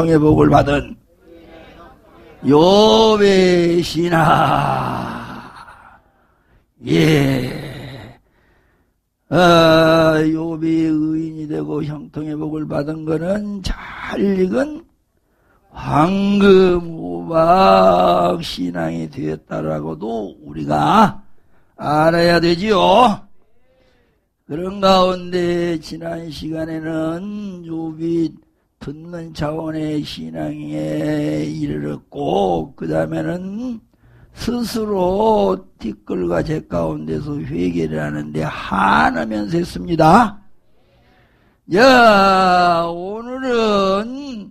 형통의 복을 받은 요배 신하 예 아, 요비 의인이 되고 형통의 복을 받은 것은 잘 익은 황금 우박 신앙이 되었다라고도 우리가 알아야 되지요. 그런 가운데 지난 시간에는 요비 듣는 차원의 신앙에 이르렀고 그 다음에는 스스로 티끌과 제 가운데서 회개를 하는데 한하면서 했습니다. 자 오늘은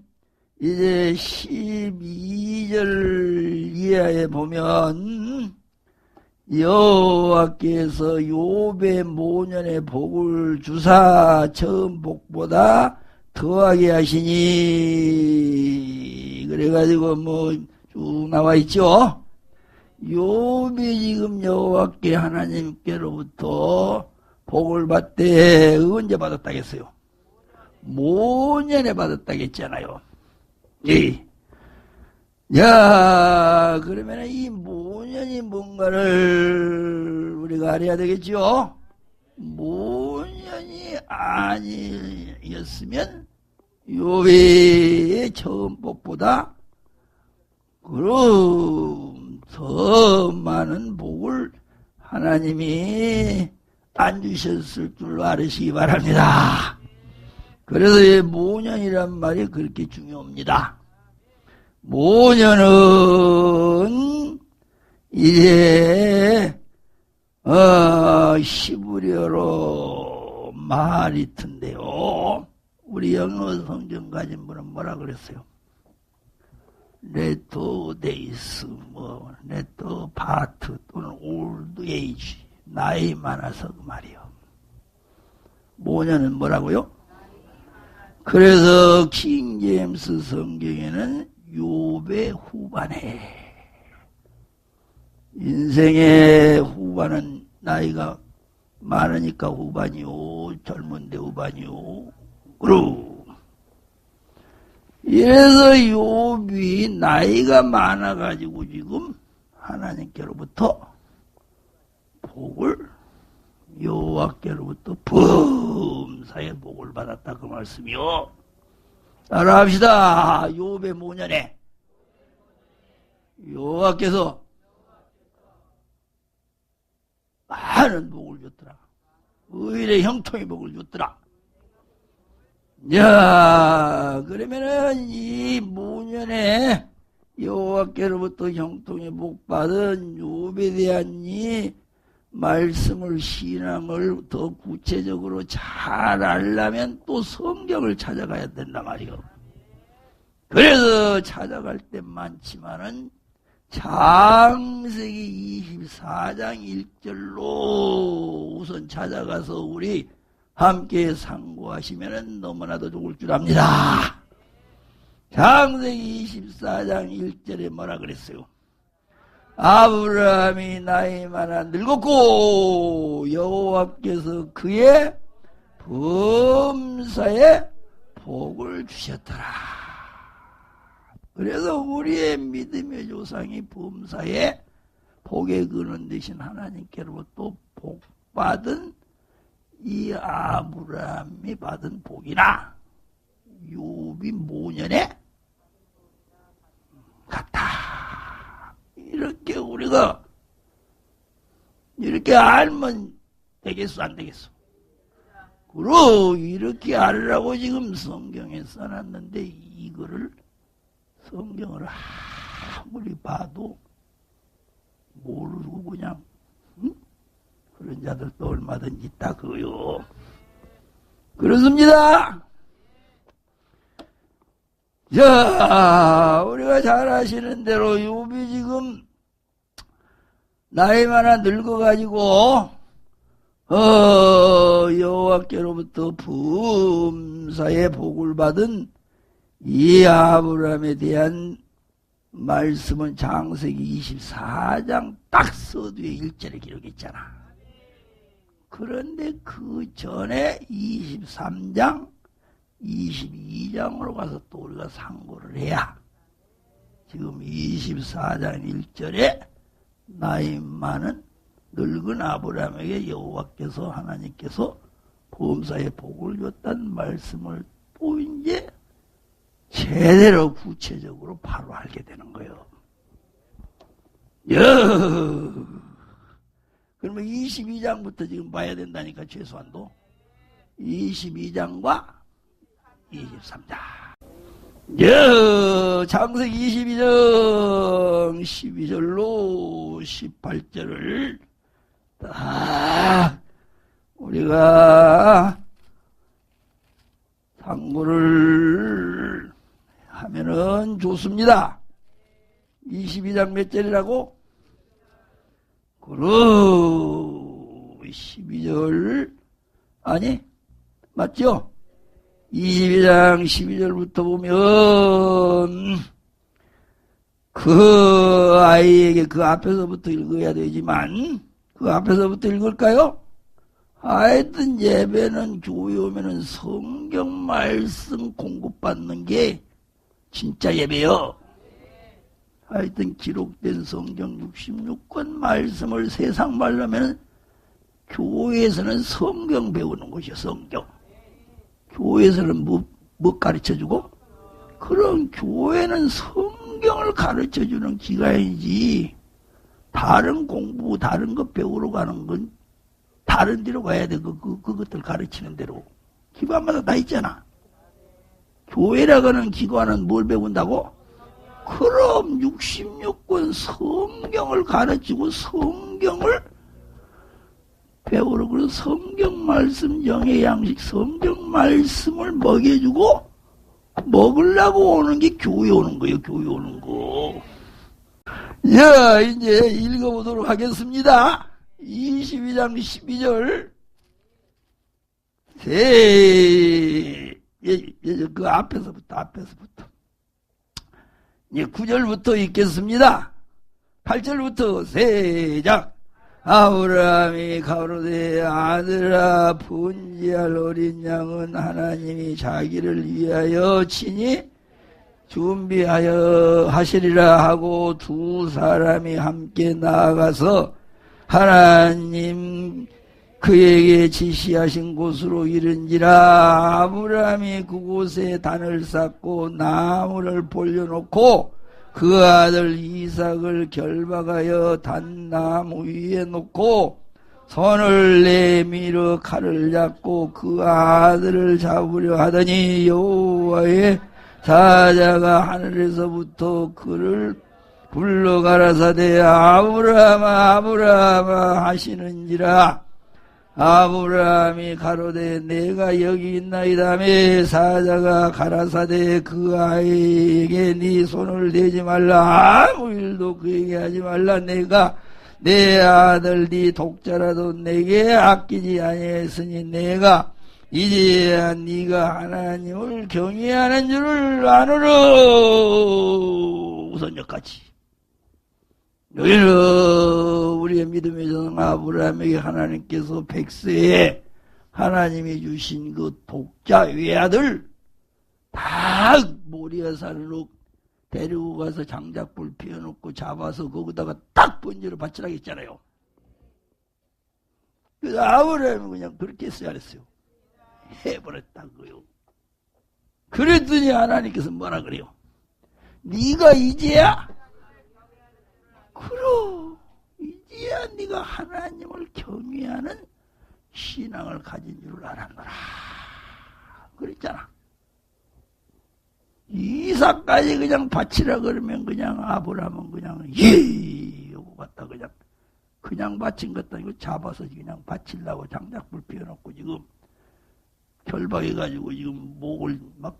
이제 12절 이하에 보면 여호와께서 요배 모년의 복을 주사 처음 복보다 더하게 하시니 그래가지고 뭐 쭉 나와 있죠. 요배 지금 여호와께 하나님께로부터 복을 받되 언제 받았다겠어요? 모년에 받았다겠잖아요. 예. 야, 그러면 이 모년이 뭔가를 우리가 알아야 되겠죠? 모년이 아니었으면 요배의 처음 복보다 그럼 더 많은 복을 하나님이 안 주셨을 줄로 알으시기 바랍니다. 그래서 이 모년이란 말이 그렇게 중요합니다. 모년은 이제 어, 시부려로 말이 튼데요. 우리 영어 성경 가진 분은 뭐라 그랬어요? 레토 데이스 뭐 레토 파트 또는 올드 에이지 나이 많아서 그 말이요. 모년은 뭐라고요? 그래서 킹제임스 성경에는 요배 후반에 인생의 후반은 나이가 많으니까 후반이요 젊은데 후반이요 그럼 이래서 요비 나이가 많아가지고 지금 하나님께로부터 복을 여호와께로부터 범사의 복을 받았다 그 말씀이요. 따라합시다. 요배 모년에 여호와께서 많은 복을 줬더라. 의일의 형통의 복을 줬더라. 야, 그러면은 이 모년에 여호와께로부터 형통의 복 받은 요배에 대한 이 말씀을 신앙을 더 구체적으로 잘 알려면 또 성경을 찾아가야 된다 말이요. 그래서 찾아갈 때 많지만은 창세기 24장 1절로 우선 찾아가서 우리 함께 상고하시면 너무나도 좋을 줄 압니다. 창세기 24장 1절에 뭐라 그랬어요? 아브라함이 나이 많아 늙었고 여호와께서 그의 범사에 복을 주셨더라. 그래서 우리의 믿음의 조상이 범사에 복의 근원 되신 하나님께로부터 복받은 이 아브라함이 받은 복이나 요비 모년에 같다. 이렇게 우리가 이렇게 알면 되겠어 안 되겠어? 그러 이렇게 알으라고 지금 성경에 써놨는데 이거를 성경을 아무리 봐도 모르고 그냥 응? 그런 자들도 얼마든지 있다 그요. 그렇습니다. 자, 우리가 잘 아시는 대로 욥이 지금 나이 많아 늙어가지고 어, 여호와께로부터 범사의 복을 받은 이 아브라함에 대한 말씀은 장세기 24장 딱 서두에 1절에 기록했잖아. 그런데 그 전에 23장 22장으로 가서 또 우리가 상고를 해야 지금 24장 1절에 나이 많은 늙은 아브라함에게 여호와께서 하나님께서 보험사에 복을 줬다는 말씀을 또이 제 제대로 구체적으로 바로 알게 되는 거예요. 여! 그러면 22장부터 지금 봐야 된다니까 최소한도. 22장과 23장. 여! 장세 22장 12절로 18절을 딱 우리가 상고를 하면은 좋습니다. 22장 몇 절이라고? 그럼 12절 아니 맞죠? 22장 12절부터 보면 그 아이에게 그 앞에서부터 읽어야 되지만 그 앞에서부터 읽을까요? 하여튼 예배는 교회 오면은 성경 말씀 공급받는 게 진짜 예배요. 하여튼 기록된 성경 66권 말씀을 세상 말로 하면 교회에서는 성경 배우는 것이요, 성경. 교회에서는 뭐, 뭐 가르쳐 주고? 그럼 교회는 성경을 가르쳐 주는 기관이지. 다른 공부, 다른 것 배우러 가는 건 다른 데로 가야 돼. 그, 그, 그것들 가르치는 대로. 기관마다 다 있잖아. 교회라고는 기관은 뭘 배운다고? 그럼 66권 성경을 가르치고 성경을 배우러 그래 성경 말씀 영의 양식 성경 말씀을 먹여주고 먹으려고 오는 게 교회 오는 거예요. 교회 오는 거. 야 이제 읽어보도록 하겠습니다. 22장 12절 세, 예, 예, 그 앞에서부터, 앞에서부터. 이제 9절부터 읽겠습니다. 8절부터 세작. 아브라함이 가로되 아들아 분지할 어린 양은 하나님이 자기를 위하여 친히 준비하여 하시리라 하고 두 사람이 함께 나아가서 하나님 그에게 지시하신 곳으로 이른지라. 아브라함이 그곳에 단을 쌓고 나무를 벌려놓고 그 아들 이삭을 결박하여 단나무 위에 놓고 손을 내밀어 칼을 잡고 그 아들을 잡으려 하더니 여호와의 사자가 하늘에서부터 그를 불러 가라사대 아브라함아 아브라함아 하시는지라 아브라함이 가로되 내가 여기 있나이다매 사자가 가라사대 그 아이에게 네 손을 대지 말라. 아무 일도 그에게 하지 말라. 내가 내 아들 네 독자라도 내게 아끼지 아니했으니 내가 이제야 네가 하나님을 경외하는 줄을 아노라. 우선 여기까지 너희는 우리의 믿음의 전 아브라함에게 하나님께서 백세에 하나님이 주신 그 독자 외아들 다 모리아산으로 데리고 가서 장작불 피워놓고 잡아서 거기다가 딱 번지로 바치라고 했잖아요. 그래서 아브라함이 그냥 그렇게 했어야 했어요. 해버렸다고요. 그랬더니 하나님께서 뭐라 그래요? 네가 이제야 그러 이제야 네가 하나님을 경외하는 신앙을 가진 줄 알았노라. 그랬잖아. 이삭까지 그냥 바치라 그러면 그냥 아브라함은 그냥 예 하고 갔다 그냥 그냥 바친 것도 아니고 잡아서 그냥 바치려고 장작불 피워놓고 지금 결박해가지고 지금 목을 막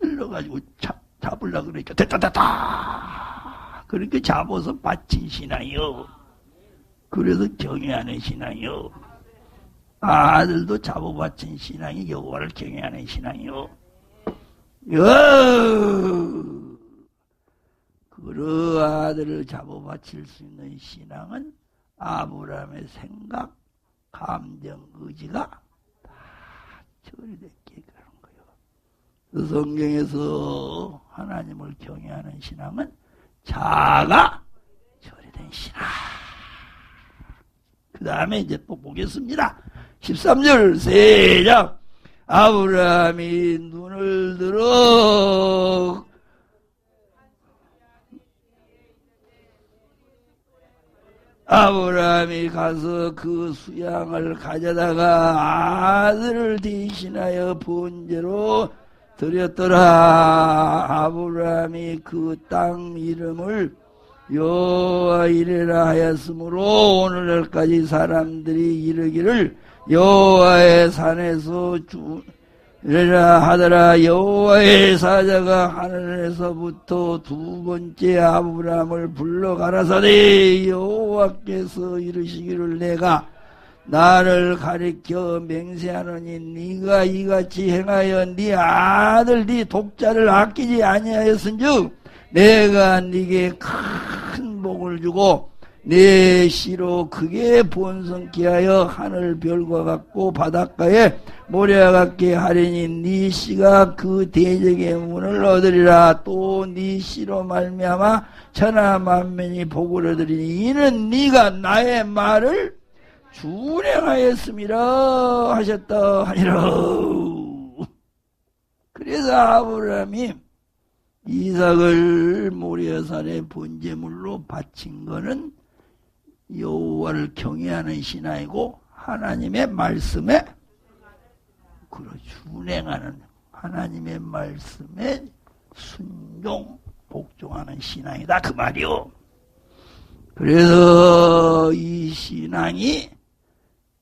찔러가지고 잡, 잡으려고 그러니까 됐다 됐다 그렇게 잡아서 바친 신앙이요 그래서 경외하는 신앙이요 아들도 잡아 바친 신앙이 여호와를 경외하는 신앙이요 그 아들을 잡아 바칠 수 있는 신앙은 아브라함의 생각, 감정, 의지가 처리됐게 그런 거예요. 그 성경에서 하나님을 경외하는 신앙은 자가 처리된 신앙. 그 다음에 이제 또 보겠습니다. 13절 세장 아브라함이 눈을 들어 아브라함이 가서 그 수양을 가져다가 아들을 대신하여 번제로 드렸더라. 아브라함이 그 땅 이름을 여호와 이래라 하였으므로 오늘날까지 사람들이 이르기를 여호와의 산에서 주 이래라 하더라 여호와의 사자가 하늘에서부터 두 번째 아브라함을 불러 가라사대 여호와께서 이르시기를 내가 나를 가리켜 맹세하노니 네가 이같이 행하여 네 아들 네 독자를 아끼지 아니하였은즉 내가 네게 큰 복을 주고 내 시로 크게 본성케 하여 하늘 별과 같고 바닷가에 모래와 같게 하리니 네 씨가 그 대적의 문을 얻으리라. 또 네 씨로 말미암아 천하 만면이 복을 얻으리니 이는 네가 나의 말을 준행하였습니다. 하셨다 하니라. 그래서 아브라함이 이삭을 모리아산의 본제물로 바친 거는 여호와를 경외하는 신앙이고 하나님의 말씀에 그러 준행하는 하나님의 말씀에 순종 복종하는 신앙이다. 그 말이요. 그래서 이 신앙이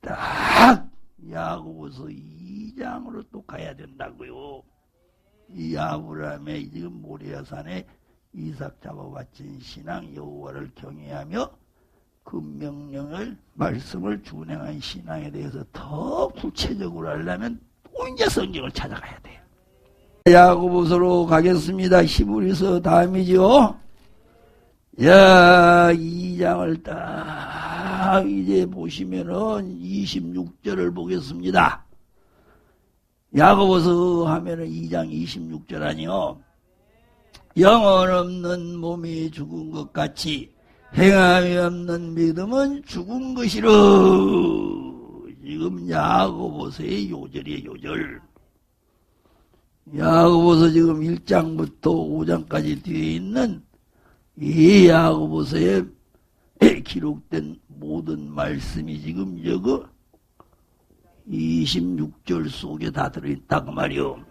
딱 야고보서 2장으로 또 가야 된다고요. 이 아브라함의 지금 모리아산에 이삭 잡아 바친 신앙 여호와를 경외하며 그 명령을 말씀을 준행한 신앙에 대해서 더 구체적으로 하려면 또 이제 성경을 찾아가야 돼요. 야고보서로 가겠습니다. 히브리서 다음이죠. 야, 2장을 딱 이제 보시면은 26절을 보겠습니다. 야고보서 하면은 2장 26절 아니요. 영혼 없는 몸이 죽은 것 같이 행함이 없는 믿음은 죽은 것이로 지금 야고보서의 요절이에요 요절 야고보서 지금 1장부터 5장까지 뒤에 있는 이 야고보서에 기록된 모든 말씀이 지금 여거 26절 속에 다 들어있다고 말이요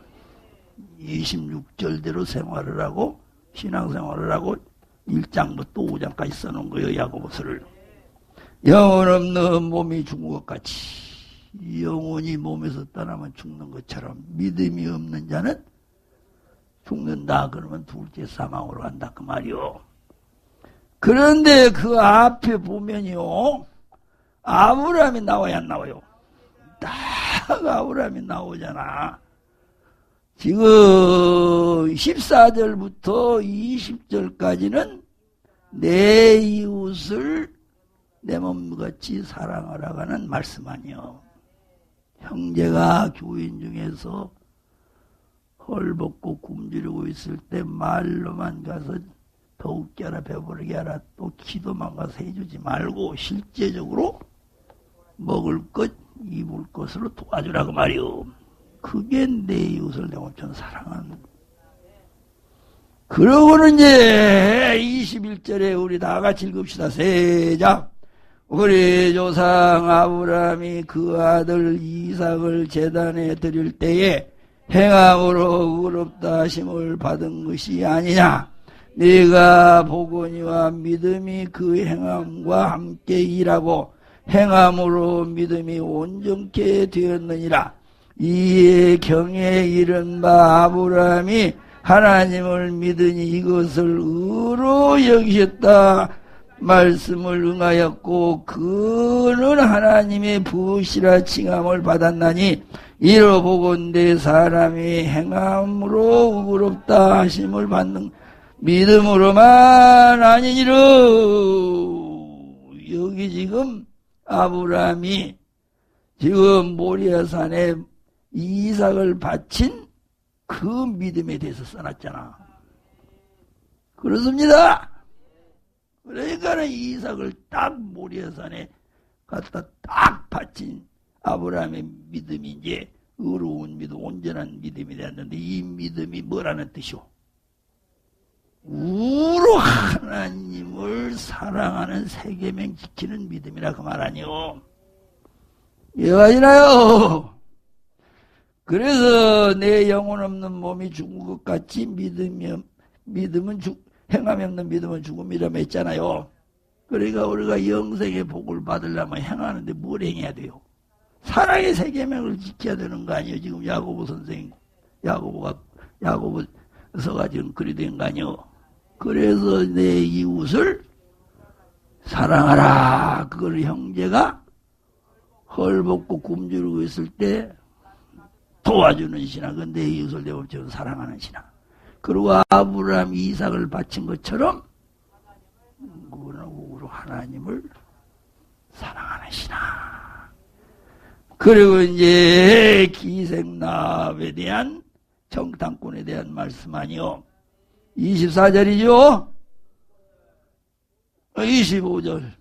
26절대로 생활을 하고 신앙생활을 하고 1장부터 5장까지 써놓은 거예요, 야고보서를. 영혼 없는 몸이 죽은 것 같이 영혼이 몸에서 떠나면 죽는 것처럼 믿음이 없는 자는 죽는다 그러면 둘째 사망으로 간다 그 말이요. 그런데 그 앞에 보면요 아브라함이 나와야 안 나와요. 딱 아브라함이 나오잖아. 지금 14절부터 20절까지는 내 이웃을 내 몸같이 사랑하라고 는 말씀 아니요. 형제가 교인 중에서 헐벗고 굶주리고 있을 때 말로만 가서 더욱게 하라 배부르게 하라 또 기도만 가서 해주지 말고 실제적으로 먹을 것 입을 것으로 도와주라고 말이오. 그게 내 이웃을 내 몸처럼 사랑하는. 그러고는 이제 21절에 우리 다 같이 읽읍시다. 세자. 우리 조상 아브라함이 그 아들 이삭을 재단에 드릴 때에 행함으로 의롭다 하심을 받은 것이 아니냐. 네가 복원이와 믿음이 그 행함과 함께 일하고 행함으로 믿음이 온전케 되었느니라. 이에 경에 이른 바 아브라함이 하나님을 믿으니 이것을 의로 여기셨다 말씀을 응하였고 그는 하나님의 부시라 칭함을 받았나니 이로 보건대 사람이 행함으로 의롭다 하심을 받는 믿음으로만 아니니로 여기 지금 아브라함이 지금 모리아산에 이삭을 바친 그 믿음에 대해서 써놨잖아. 그렇습니다. 그러니까는 이삭을 딱 모리아산에 갖다 딱 바친 아브라함의 믿음이 이제 의로운 믿음, 온전한 믿음이 되었는데 이 믿음이 뭐라는 뜻이오? 우로 하나님을 사랑하는 세계명 지키는 믿음이라 그 말 아니오. 이해가시나요? 그래서 내 영혼 없는 몸이 죽은 것 같이 믿음이, 믿음은 죽, 행함이 없는 믿음은 죽음이라고 했잖아요. 그러니까 우리가 영생의 복을 받으려면 행하는데 뭘 행해야 돼요? 사랑의 세계명을 지켜야 되는 거 아니에요? 지금 야고보 선생, 야고보가, 야고보서가 지금 그리 된 거 아니에요? 그래서 내 이웃을 사랑하라. 그걸 형제가 헐벗고 굶주리고 있을 때 도와주는 신앙. 그건 내 이웃을 내 몸처럼 사랑하는 신앙. 그리고 아브라함 이삭을 바친 것처럼 우로 하나님을 사랑하는 신앙. 그리고 이제 기생납에 대한 정탐꾼에 대한 말씀 아니요. 24절이죠? 25절.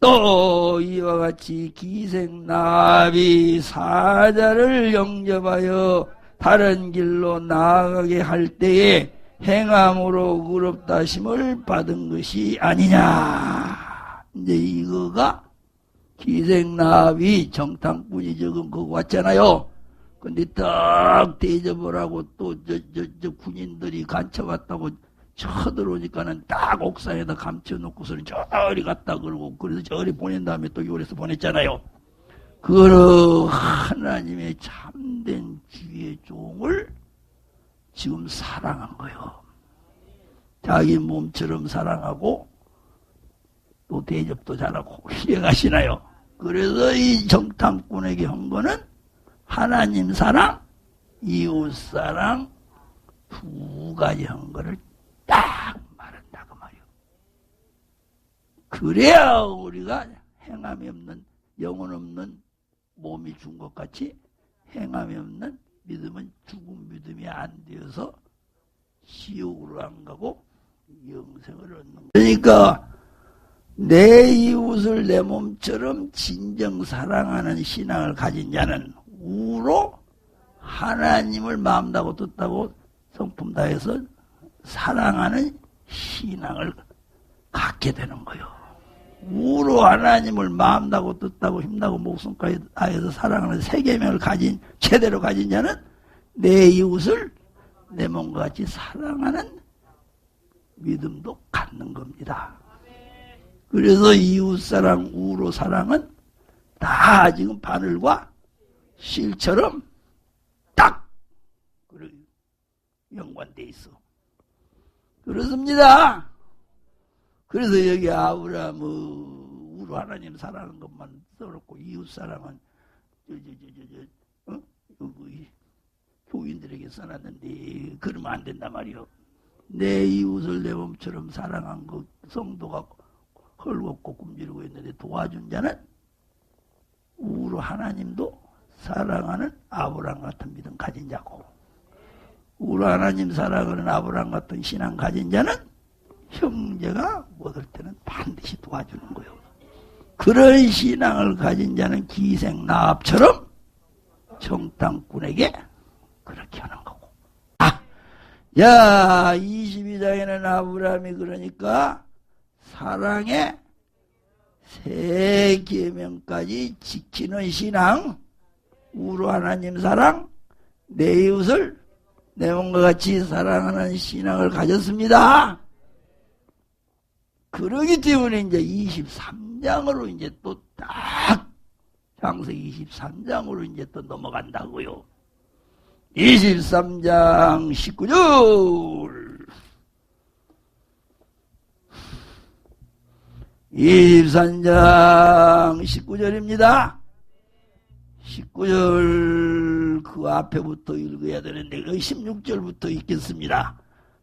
또 이와 같이 기생나비 사자를 영접하여 다른 길로 나아가게 할 때에 행함으로 의롭다심을 받은 것이 아니냐. 이제 이거가 기생나비 정탐꾼이 적은 거 왔잖아요. 근데 딱 대접을 하고 또 저, 저, 저 군인들이 간첩왔다고 쳐들어오니까는 딱 옥상에다 감춰놓고서는 저리 갔다 그러고 그래서 저리 보낸 다음에 또 요래서 보냈잖아요. 그거는 하나님의 참된 주의 종을 지금 사랑한 거예요. 자기 몸처럼 사랑하고 또 대접도 잘하고 이해가시나요? 그래서 이 정탐꾼에게 한 거는 하나님 사랑, 이웃 사랑 두 가지 한 거를 딱 말한다고 말이요. 그래야 우리가 행함이 없는 영혼 없는 몸이 준 것 같이 행함이 없는 믿음은 죽은 믿음이 안 되어서 지옥으로 안 가고 영생을 얻는 거예요. 그러니까 내 이웃을 내 몸처럼 진정 사랑하는 신앙을 가진 자는 우로 하나님을 마음다고 뜻다고 성품 다해서 사랑하는 신앙을 갖게 되는 거요. 우로 하나님을 마음다고 뜻다고 힘다고 목숨까지 다해서 사랑하는 세계명을 가진 제대로 가진 자는 내 이웃을 내 몸과 같이 사랑하는 믿음도 갖는 겁니다. 그래서 이웃 사랑, 우로 사랑은 다 지금 바늘과 실처럼 딱 연관돼 있어. 그렇습니다. 그래서 여기 아브라함 우로 하나님 사랑하는 것만 써놓고 이웃 사랑은 저저저저 어? 교인들에게 써놨는데 그러면 안 된단 말이요. 내 이웃을 내 몸처럼 사랑한 그 성도가 헐겁고 굶주리고 있는데 도와준 자는 우로 하나님도 사랑하는 아브람 같은 믿음 가진 자고 우로 하나님 사랑하는 아브람 같은 신앙 가진 자는 형제가 못할 때는 반드시 도와주는 거예요. 그런 신앙을 가진 자는 기생나합처럼 정탐꾼에게 그렇게 하는 거고. 아, 야, 22장에는 아브라함이 그러니까 사랑의 세 계명까지 지키는 신앙, 우로 하나님 사랑, 내 이웃을 내 몸과 같이 사랑하는 신앙을 가졌습니다. 그러기 때문에 이제 23장으로 이제 또 딱 장세기 23장으로 이제 또 넘어간다고요. 23장 19절 23장 19절입니다. 19절 그 앞에부터 읽어야 되는데 그 16절부터 읽겠습니다.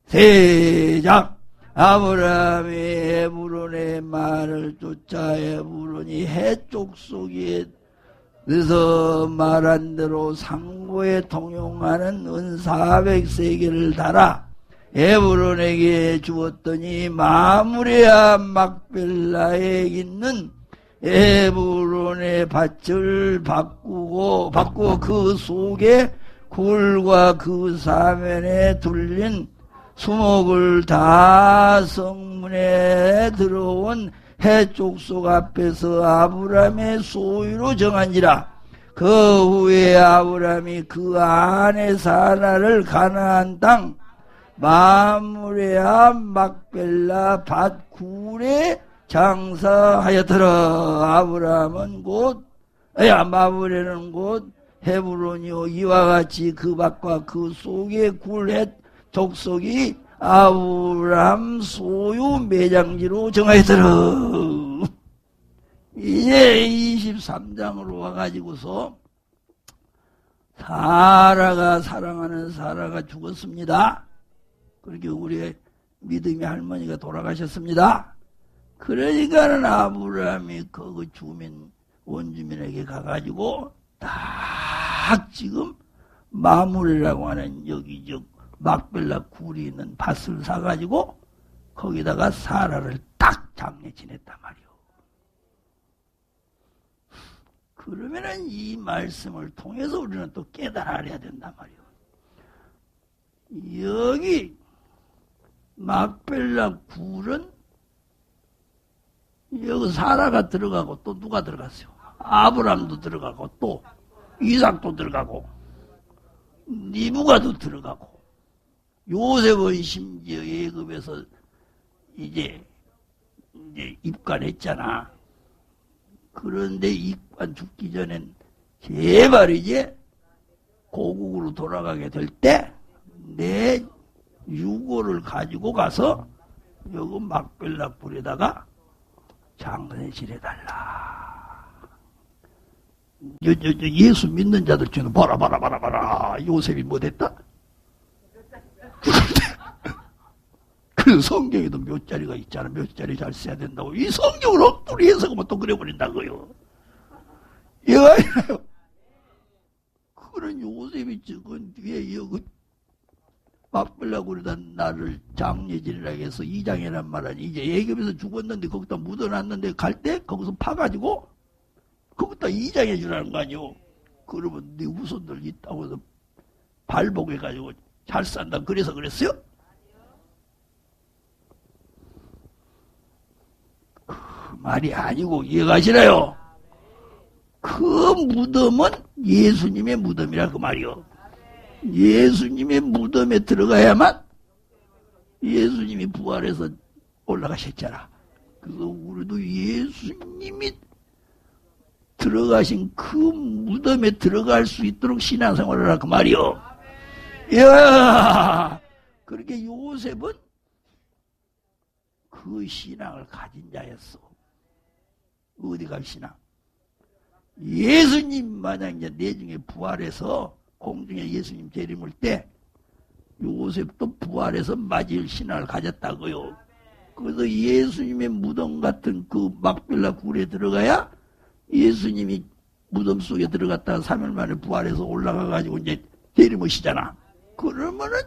세장 아브라함이 에브론의 말을 쫓아 에브론이 해쪽 속에 그래서 말한 대로 상고에 통용하는 은 400세계를 달아 에브론에게 주었더니 마무리야 막벨라에 있는 에브론의 밭을 바꾸고 바꾸고 그 속에 굴과 그 사면에 둘린 수목을 다 성문에 들어온 해족속 앞에서 아브람의 소유로 정한지라. 그 후에 아브람이 그 안에 사나를 가나안 땅 마무레아 막벨라 밭 굴에 장사하였더라 아브람은 곧 야, 마무레는 곧 헤브론이요 이와 같이 그 밭과 그 속에 굴의 족속이 아브람 소유 매장지로 정하였더라. 이제 23장으로 와가지고서 사라가 사랑하는 사라가 죽었습니다. 그렇게 우리의 믿음의 할머니가 돌아가셨습니다. 그러니까는 아브라함이 그 주민 원주민에게 가가지고 딱 지금 마물이라고 하는 여기 저 막벨라 굴이 있는 밭을 사가지고 거기다가 사라를 딱 장례 지냈단 말이오. 그러면은 이 말씀을 통해서 우리는 또 깨달아야 된단 말이오. 여기 막벨라 굴은 여기 사라가 들어가고 또 누가 들어갔어요? 아브람도 들어가고 또 이삭도 들어가고 니부가도 들어가고 요셉은 심지어 예급에서 이제, 이제 입관했잖아. 그런데 입관 죽기 전엔 제발 이제 고국으로 돌아가게 될 때 내 유고를 가지고 가서 여기 막벨라 불에다가 저, 저 예수 믿는 자들 중에 봐라 봐라 봐라 봐라 요셉이 못했다? 그 성경에도 몇 자리가 있잖아. 몇 자리 잘 써야 된다고. 이 성경을 엉뚱히 해석하면 또 그래버린다고요. 얘가 아니라요. 그런 요셉이 적은 뒤에 여기 막걸라고 그러다 나를 장례질이라 해서 이장이란 말은 이제 예급에서 죽었는데 거기다 묻어놨는데 갈 때 거기서 파가지고 거기다 이장해 주라는 거 아니오. 그러면 네 후손들 있다고 해서 발복해가지고 잘 산다. 그래서 그랬어요? 그 말이 아니고 이해가시나요? 그 무덤은 예수님의 무덤이라 그 말이요. 예수님의 무덤에 들어가야만 예수님이 부활해서 올라가셨잖아. 그래서 우리도 예수님이 들어가신 그 무덤에 들어갈 수 있도록 신앙생활을 하라 그 말이요. 야 그렇게 요셉은 그 신앙을 가진 자였어. 어디 갈 신앙? 예수님 만약 이제 내중에 부활해서 공중에 예수님 재림을 때 요셉도 부활해서 맞을 신앙을 가졌다고요. 그래서 예수님의 무덤 같은 그 막빌라 굴에 들어가야 예수님이 무덤 속에 들어갔다가 3일 만에 부활해서 올라가가지고 이제 재림하시잖아. 그러면은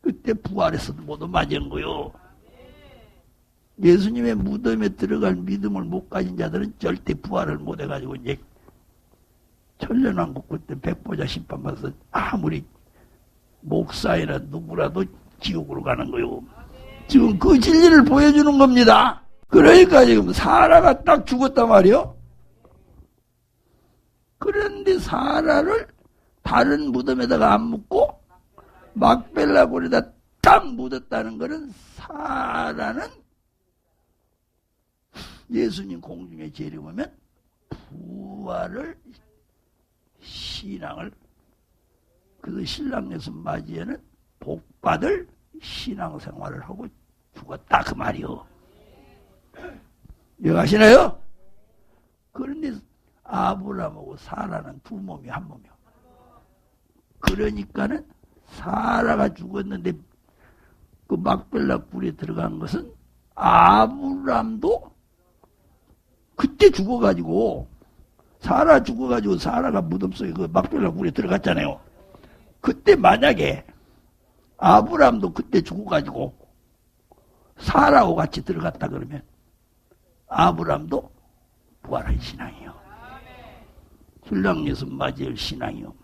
그때 부활해서도 모두 맞은 거요. 예수님의 무덤에 들어갈 믿음을 못 가진 자들은 절대 부활을 못 해가지고 이제 천년왕국 그때 백보자 심판 받아서 아무리 목사이나 누구라도 지옥으로 가는 거요. 지금 그 진리를 보여주는 겁니다. 그러니까 지금 사라가 딱 죽었단 말이요. 그런데 사라를 다른 무덤에다가 안 묻고 막벨라골에다 딱 묻었다는 것은 사라는 예수님 공중에 재림하면 부활을 신앙을 그래서 신랑 예수 맞이에는 복받을 신앙생활을 하고 죽었다 그 말이요. 여가시나요? 그런데 아브라함하고 사라는 두 몸이 한 몸이요. 그러니까는 사라가 죽었는데 그 막벨라 굴에 들어간 것은 아브람도 그때 죽어가지고 사라 죽어가지고 사라가 무덤 속에 그 막별라 굴에 들어갔잖아요. 그때 만약에 아브람도 그때 죽어가지고 사라와 같이 들어갔다 그러면 아브람도 부활할 신앙이요. 신랑 예수 맞이할 신앙이요.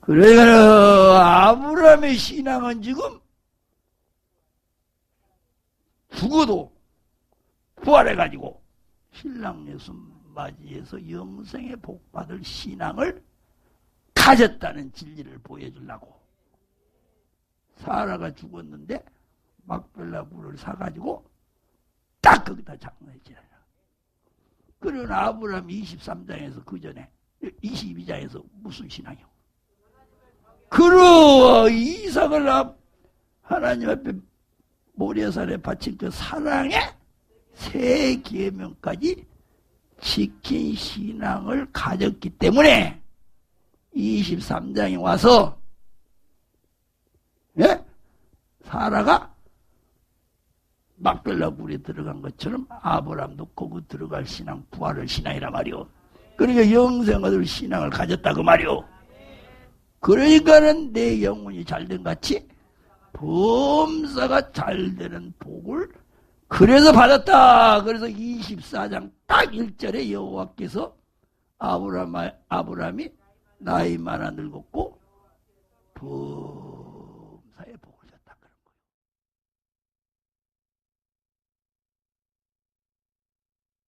그러니까 아브람의 신앙은 지금 죽어도 부활해가지고 신랑 예수 맞이해서 영생의 복 받을 신앙을 가졌다는 진리를 보여주려고 사라가 죽었는데 막벨라 굴을 사가지고 딱 거기다 장례지라. 그런 아브람 23장에서 그 전에 22장에서 무슨 신앙이요? 그러 이삭을 앞- 하나님 앞에 모래산에 바친 그 사랑의 세 계명까지 지킨 신앙을 가졌기 때문에 23장에 와서 예? 사라가 막벨라 굴에 들어간 것처럼 아브람도 거기 들어갈 신앙 부활을 신앙이라 말이오. 그러니까 영생 얻을 신앙을 가졌다 그 말이오. 그러니까는 내 영혼이 잘 된 같이 범사가 잘 되는 복을 그래서 받았다. 그래서 24장 딱 1절에 여호와께서 아브람, 아브람이 나이 많아 늙었고